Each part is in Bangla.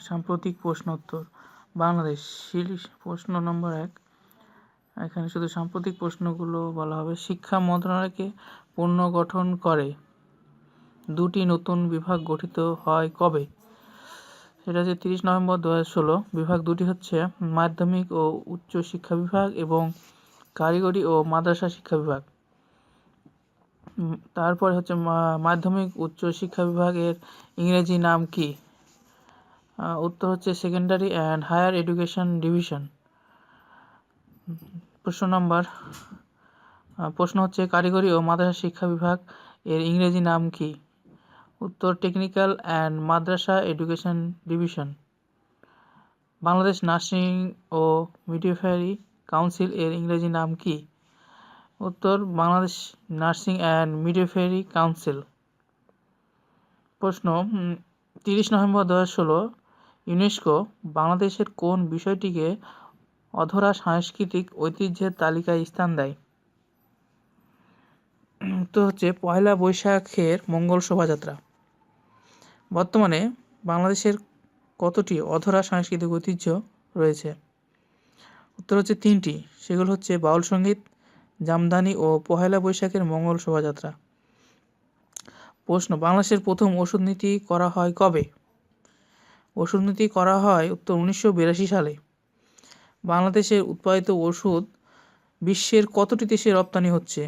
সাম্প্রতিক প্রশ্নোত্তর। বাংলাদেশ সিরিজ প্রশ্ন নম্বর এক। এখানে শুধু সাম্প্রতিক প্রশ্নগুলো বলা হবে। শিক্ষা মন্ত্রণালয়কে পুনর্গঠন করে দুটি নতুন বিভাগ গঠিত হয় কবে? সেটা হচ্ছে তিরিশ নভেম্বর দু হাজার ষোলো। বিভাগ দুটি হচ্ছে মাধ্যমিক ও উচ্চ শিক্ষা বিভাগ এবং কারিগরি ও মাদ্রাসা শিক্ষা বিভাগ। তারপরে হচ্ছে মাধ্যমিক উচ্চ শিক্ষা বিভাগের ইংরেজি নাম কি? উত্তর হচ্ছে secondary and higher education division প্রশ্ন নাম্বার প্রশ্ন হচ্ছে কারিগরি ও মাদ্রাসা শিক্ষা বিভাগ এর ইংরেজি নাম কি? উত্তর technical and madrasa education division Bangladesh nursing O midwifery council এর ইংরেজি নাম কি? উত্তর, Bangladesh nursing and midwifery council প্রশ্ন তিরিশ নভেম্বর দু হাজার ষোলো ইউনেস্কো বাংলাদেশের কোন বিষয়টিকে অধরা সাংস্কৃতিক ঐতিহ্যের তালিকায় স্থান দেয়? তো হচ্ছে পয়লা বৈশাখের মঙ্গল শোভাযাত্রা। বর্তমানে বাংলাদেশের কতটি অধরা সাংস্কৃতিক ঐতিহ্য রয়েছে? উত্তর হচ্ছে তিনটি, সেগুলো হচ্ছে বাউল সংগীত, জামদানি ও পহেলা বৈশাখের মঙ্গল শোভাযাত্রা। প্রশ্ন, বাংলাদেশের প্রথম ওষুধ নীতি করা হয় কবে? ওষুধ নীতি করা হয় উত্তর উনিশশো বিরাশি সালে। বাংলাদেশের উৎপাদিত ওষুধ বিশ্বের কতটি দেশে রপ্তানি হচ্ছে?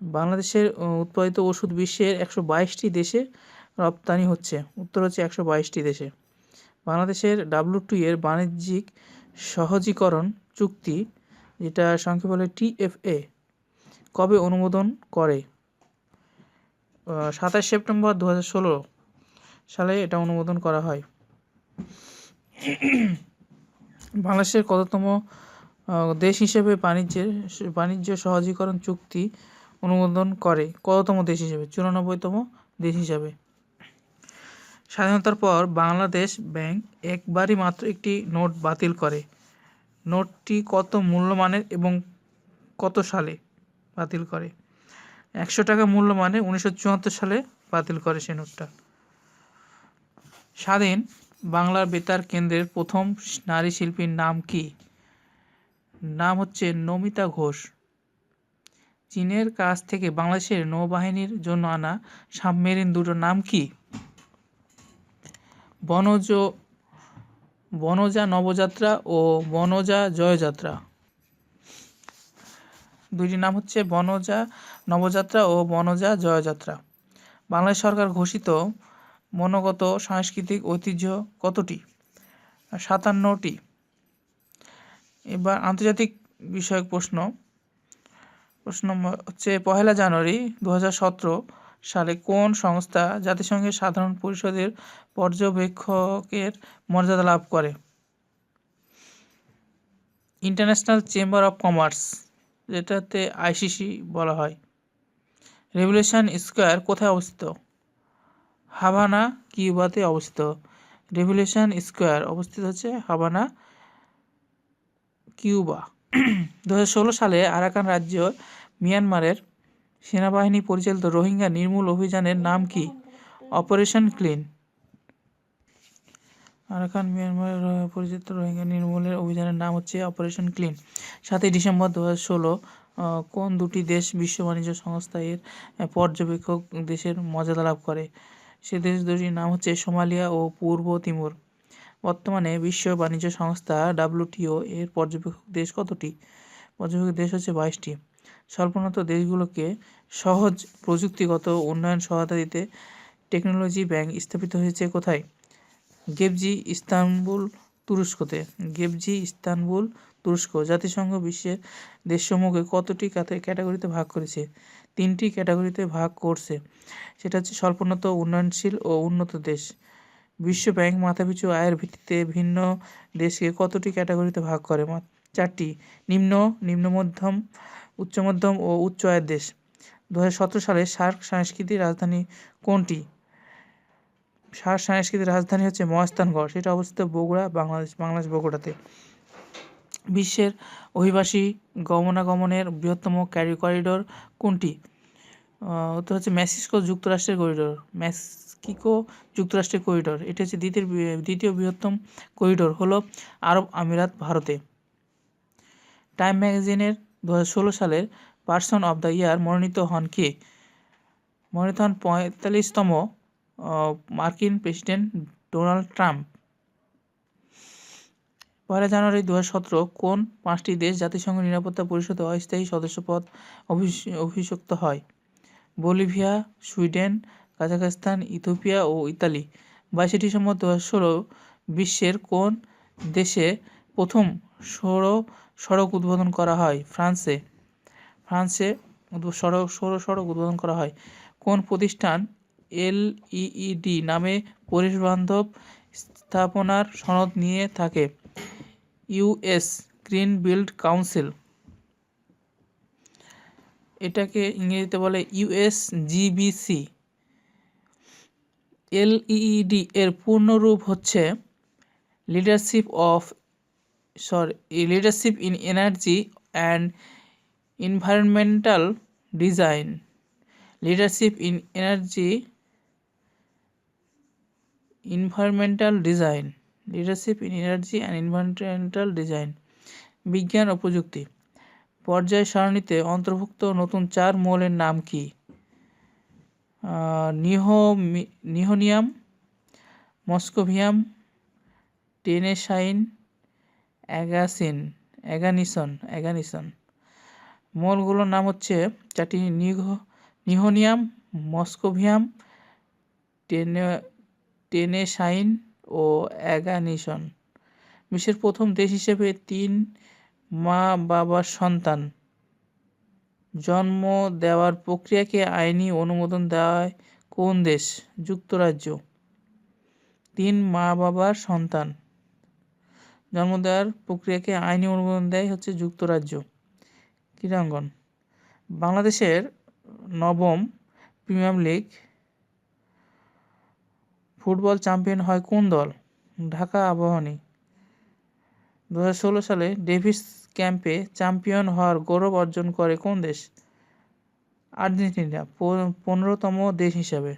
বাংলাদেশের উৎপাদিত ওষুধ বিশ্বের একশো বাইশটি দেশে রপ্তানি হচ্ছে। উত্তর হচ্ছে একশো বাইশটি দেশে। বাংলাদেশের ডাব্লিউটি এর বাণিজ্যিক সহজীকরণ চুক্তি, যেটা সংক্ষেপে বলে টিএফএ কবে অনুমোদন করে? সাতাশ সেপ্টেম্বর দু হাজার ষোলো সালে এটা অনুমোদন করা হয়। বাংলাদেশের কততম দেশ হিসেবে বাণিজ্যের, বাণিজ্য সহজীকরণ চুক্তি অনুমোদন করে? কততম দেশ হিসেবে? চুরানব্বইতম দেশ হিসাবে। স্বাধীনতার পর বাংলাদেশ ব্যাংক একবারই মাত্র একটি নোট বাতিল করে। নোটটি কত মূল্যমানের এবং কত সালে বাতিল করে? একশো টাকা মূল্যমানে উনিশশো চুয়াত্তর সালে বাতিল করে সে নোটটা। স্বাধীন বাংলার বেতার কেন্দ্রের প্রথম নারী শিল্পীর নাম কি? নাম হচ্ছে নমিতা ঘোষ। চীনের কাছ থেকে বাংলাদেশের নৌবাহিনীর জন্য আনা সাবমেরিন দুটোর নাম কি? বনজ, বনজা নবযাত্রা ও বনজা জয়যাত্রা। দুইটি নাম হচ্ছে বনজা নবযাত্রা ও বনজা জয়যাত্রা। বাংলাদেশ সরকার ঘোষিত মনোগত সাংস্কৃতিক ঐতিহ্য কতটি? সাতান্নটি। এবার আন্তর্জাতিক বিষয়ক প্রশ্ন। প্রশ্ন নম্বর হচ্ছে, পহেলা জানুয়ারি দু হাজার সতেরো সালে কোন সংস্থা জাতিসংঘের সাধারণ পরিষদের পর্যবেক্ষকের মর্যাদা লাভ করে? ইন্টারন্যাশনাল চেম্বার অফ কমার্স, যেটাতে আইসিসি বলা হয়। রেভলিউশন স্কোয়ার কোথায় অবস্থিত? হাভানা কিউবাতে অবস্থিত। রেভলিউশন স্কোয়ার অবস্থিত হচ্ছে হাভানা, কিউবা। দু সালে আরাকান রাজ্য মিয়ানমারের সেনাবাহিনী পরিচালিত রোহিঙ্গা নির্মূল অভিযানের নাম কি? Operation clean. আরাকান মিয়ানমারের পরিচালিত রোহিঙ্গা নির্মূলের অভিযানের নাম হচ্ছে অপারেশন ক্লিন। সাতই ডিসেম্বর দু ষোলো কোন দুটি দেশ বিশ্ব বাণিজ্য সংস্থা এর পর্যবেক্ষক দেশের মর্যাদা লাভ করে? সে দেশ দুটির নাম হচ্ছে সোমালিয়া ও পূর্ব তিমুর। বর্তমানে বিশ্ব বাণিজ্য সংস্থা ডাব্লিউটিও এর পর্যবেক্ষক দেশ কতটি? পর্যবেক্ষক দেশ হচ্ছে বাইশটি। স্বল্পোন্নত দেশগুলোকে সহজ প্রযুক্তিগত উন্নয়ন সহায়তা দিতে টেকনোলজি ব্যাংক স্থাপিত হয়েছে কোথায়? গেবজি ইস্তানবুল তুরস্কতে। গেবজি ইস্তানবুল তুরস্ক জাতিসংঘ বিশ্বের দেশসমূহকে কতটি ক্যাটাগরিতে ভাগ করেছে? তিনটি ক্যাটাগরিতে ভাগ করছে। সেটা হচ্ছে স্বল্পোন্নত, উন্নয়নশীল ও উন্নত দেশ। বিশ্ব ব্যাংক মাথাপিছু আয়ের ভিত্তিতে ভিন্ন দেশকে কতটি ক্যাটাগরিতে ভাগ করে? চারটি। নিম্ন নিম্ন মধ্যম, উচ্চ মধ্যম ও উচ্চ আয়ের দেশ। দুহাজার সতেরো সালে সার্ক সাংস্কৃতিক রাজধানী কোনটি? সার সাংস্কৃতিক রাজধানী হচ্ছে মহাস্থানগড়। সেটা অবস্থিত বগুড়া, বাংলাদেশ বাংলাদেশ বগুড়াতে। বিশ্বের অভিবাসী গমনাগমনের বৃহত্তম ক্যারি করিডোর কোনটি? উত্তর হচ্ছে মেক্সিকো যুক্তরাষ্ট্রের করিডোর। মেক্সিকো যুক্তরাষ্ট্রের করিডোর। এটা হচ্ছে দ্বিতীয় দ্বিতীয় বৃহত্তম করিডোর, হলো আরব আমিরাত ভারতে। টাইম ম্যাগাজিনের দু সালের পার্সন অফ দ্য ইয়ার মনোনীত হন কে? মনোনীত হন পঁয়তাল্লিশতম মার্কিন প্রেসিডেন্ট ডোনাল্ড ট্রাম্প। পয়লা জানুয়ারি দু সতেরো কোন পাঁচটি দেশ জাতিসংঘ নিরাপত্তা পরিষদে অস্থায়ী সদস্যপদ অভিষ- অভিষিক্ত হয়? বলিভিয়া, সুইডেন, কাজাখস্তান, ইথিওপিয়া ও ইতালি। বাইশে ডিসেম্বর দু ষোলো বিশ্বের কোন দেশে প্রথম সৌর, সড়ক উদ্বোধন করা হয়? ফ্রান্সে। ফ্রান্সে সড়ক, সৌর, সড়ক উদ্বোধন করা হয়। কোন প্রতিষ্ঠান এলইইডি নামে পরিবেশবান্ধব স্থাপনার সনদ নিয়ে থাকে? US green build council. এটাকে ইংরেজিতে বলে ইউএস জিবিসি এলইডি এর পূর্ণরূপ হচ্ছে leadership of sorry leadership in energy and environmental design leadership in energy environmental design leadership in energy and environmental design বিজ্ঞান ও প্রযুক্তি। পর্যায় সারণীতে অন্তর্ভুক্ত নতুন চার মৌলের নাম কি? নিহো নিহোনিয়াম, মস্কোভিয়াম টেনেসাইন অ্যাগাসিন, অ্যাগানিসন অ্যাগানিসন। মলগুলোর নাম হচ্ছে চারটি নিঘ নিহোনিয়াম, মস্কোভিয়াম, টেনে টেনেসাইন ও অ্যাগানিসন বিশ্বের প্রথম দেশ হিসেবে তিন মা বাবার সন্তান। জন্ম দেওয়ার প্রক্রিয়াকে আইনি অনুমোদন দেওয়ায় কোন দেশ? যুক্তরাজ্য। তিন মা বাবার সন্তান। জন্ম দেওয়ার প্রক্রিয়াকে আইনি অনুমোদন দেয় হচ্ছে যুক্তরাজ্য। ক্রীড়াঙ্গন। বাংলাদেশের নবম প্রিমিয়ার লিগ ফুটবল চ্যাম্পিয়ন হয় কোন দল? ঢাকা আবাহনী। দু ষোলো সালে ডেভিস ক্যাম্পে চ্যাম্পিয়ন হওয়ার গৌরব অর্জন করে কোন দেশ? আর্জেন্টিনা পনেরোতম দেশ হিসাবে।